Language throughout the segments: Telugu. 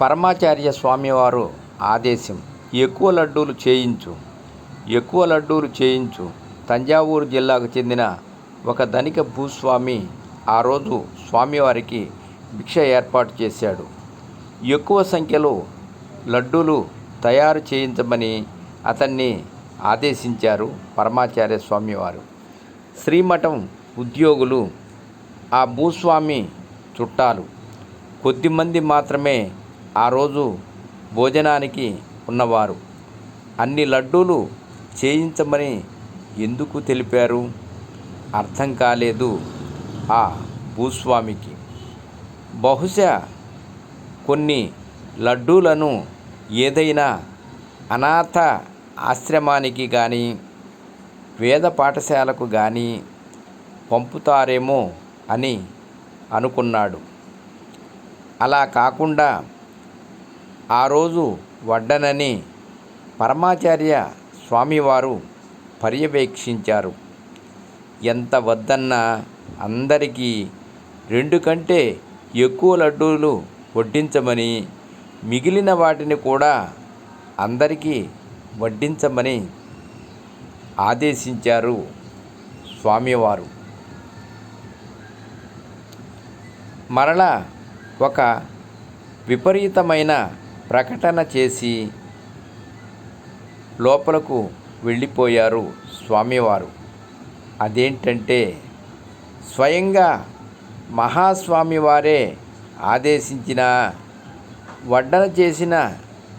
పరమాచార్య స్వామివారు ఆదేశం ఎక్కువ లడ్డూలు చేయించు ఎక్కువ లడ్డూలు చేయించు. తంజావూరు జిల్లాకు చెందిన ఒక ధనిక భూస్వామి ఆ రోజు స్వామివారికి భిక్ష ఏర్పాటు చేశాడు. ఎక్కువ సంఖ్యలో లడ్డూలు తయారు చేయించమని అతన్ని ఆదేశించారు పరమాచార్య స్వామివారు. శ్రీమఠం ఉద్యోగులు ఆ భూస్వామి చుట్టాలు కొద్దిమంది మాత్రమే ఆ రోజు భోజనానికి ఉన్నవారు. అన్ని లడ్డూలు చేయించమని ఎందుకు తెలిపారు? అర్థం కాలేదు ఆ భూస్వామికి. బహుశా కొన్ని లడ్డూలను ఏదైనా అనాథ ఆశ్రమానికి కానీ వేద పాఠశాలకు కానీ పంపుతారేమో అని అనుకున్నాడు. అలా కాకుండా ఆ రోజు వడ్డనని పరమాచార్య స్వామివారు పర్యవేక్షించారు. ఎంత వద్దన్నా అందరికీ రెండు కంటే ఎక్కువ లడ్డూలు వడ్డించమని మిగిలిన వాటిని కూడా అందరికీ వడ్డించమని ఆదేశించారు స్వామివారు. మరలా ఒక విపరీతమైన ప్రకటన చేసి లోపలకు వెళ్ళిపోయారు స్వామివారు. అదేంటంటే స్వయంగా మహాస్వామి వారే ఆదేశించిన వడ్డన చేసిన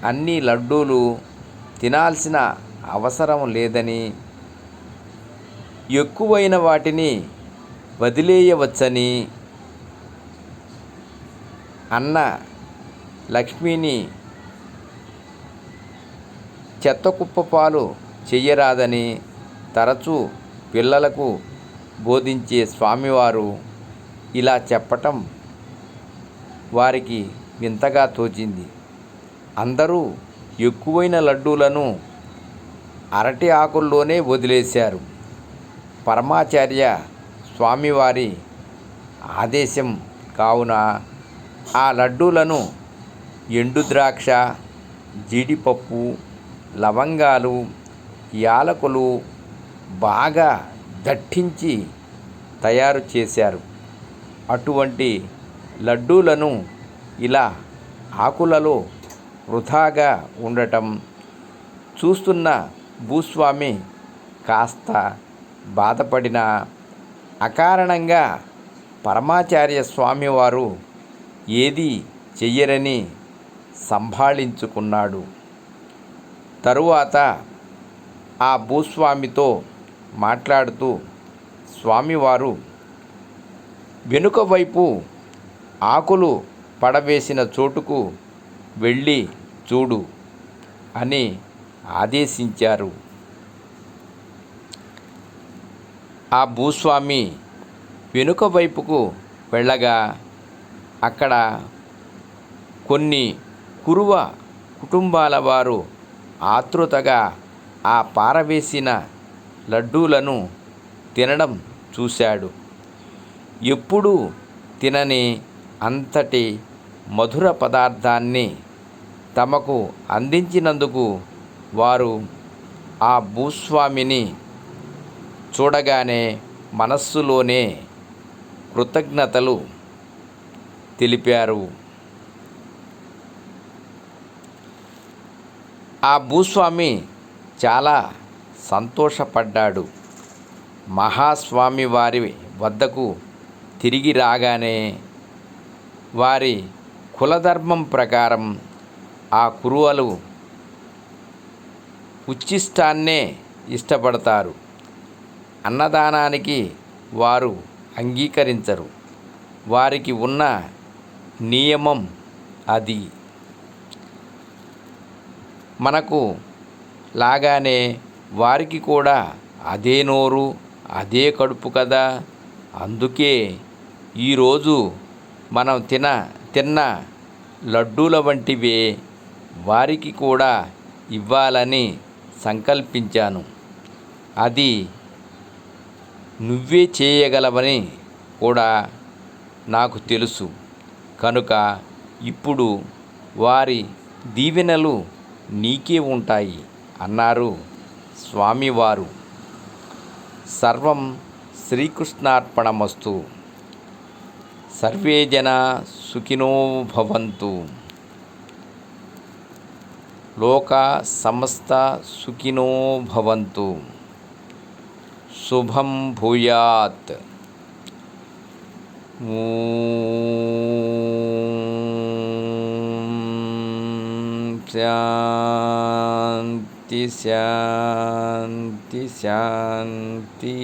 అన్ని లడ్డూలు తినాల్సిన అవసరం లేదని ఎక్కువైన వాటిని వదిలేయవచ్చని అన్న లక్ష్మిని చెత్త కుప్ప పాలు చెయ్యరాదని తరచూ పిల్లలకు బోధించే స్వామివారు ఇలా చెప్పటం వారికి వింతగా తోచింది. అందరూ ఎక్కువైన లడ్డూలను అరటి ఆకుల్లోనే వదిలేశారు. పరమాచార్య స్వామివారి ఆదేశం కావున ఆ లడ్డూలను ఎండు ద్రాక్ష జీడిపప్పు లవంగాలు యాలకులు బాగా దట్టించి తయారు చేశారు. అటువంటి లడ్డూలను ఇలా ఆకులలో వృధాగా ఉండటం చూస్తున్న భూస్వామి కాస్త బాధపడిన అకారణంగా పరమాచార్య స్వామివారు ఏది చెయ్యరని సంభాళించుకున్నాడు. తరువాత ఆ భూస్వామితో మాట్లాడుతూ స్వామివారు వెనుక వైపు ఆకులు పడవేసిన చోటుకు వెళ్ళి చూడు అని ఆదేశించారు. ఆ భూస్వామి వెనుక వైపుకు వెళ్ళగా అక్కడ కొన్ని కురువ కుటుంబాల వారు ఆతృతగా ఆ పారవేసిన లడ్డూలను తినడం చూశాడు. ఎప్పుడూ తినని అంతటి మధుర పదార్థాన్ని తమకు అందించినందుకు వారు ఆ భూస్వామిని చూడగానే మనస్సులోనే కృతజ్ఞతలు తెలిపారు. ఆ భూస్వామి చాలా సంతోషపడ్డాడు. మహాస్వామి వారి వద్దకు తిరిగి రాగానే వారి కులధర్మం ప్రకారం ఆ కురువలు ఉచ్చిష్టాన్నే ఇష్టపడతారు. అన్నదానానికి వారు అంగీకరించరు. వారికి ఉన్న నియమం అది. మనకు లాగానే వారికి కూడా అదే నోరు అదే కడుపు కదా. అందుకే ఈరోజు మనం తిన తిన్న లడ్డూల వంటివే వారికి కూడా ఇవ్వాలని సంకల్పించాను. అది నువ్వే చేయగలవని కూడా నాకు తెలుసు. కనుక ఇప్పుడు వారి దీవెనలు నీకే ఉంటాయి అన్నారు స్వామివారు. సర్వం శ్రీకృష్ణార్పణమస్తు. సర్వే జన సుఖినో భవంతు. లోక సమస్త సుఖినో భవంతు. శుభం భూయాత్. ఊ శాంతి శాంతి శాంతి